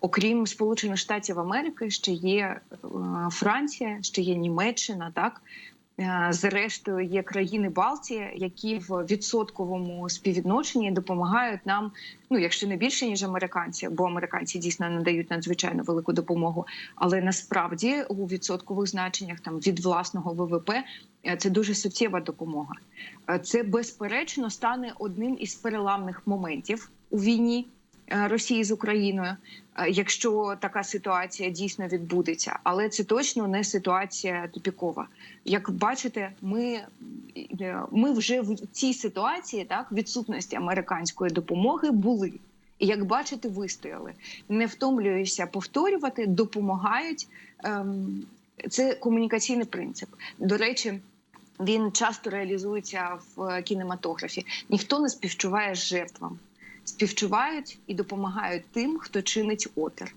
Окрім Сполучених Штатів Америки, ще є е, Франція, ще є Німеччина, так Е, зрештою є країни Балтії, які в відсотковому співвідношенні допомагають нам. Ну, якщо не більше ніж американці, бо американці дійсно надають надзвичайно велику допомогу. Але насправді у відсоткових значеннях там від власного ВВП е, це дуже суттєва допомога. Це безперечно стане одним із переламних моментів у війні. Е, Росії з Україною, е, якщо така ситуація дійсно відбудеться, але це точно не ситуація тупікова. Як бачите, ми, е, ми вже в цій ситуації так відсутності американської допомоги були. І як бачите, вистояли. Не втомлююся повторювати, допомагають. Ем, Це комунікаційний принцип. До речі, він часто реалізується в кінематографі. Ніхто не співчуває жертвам, співчувають і допомагають тим, хто чинить опір.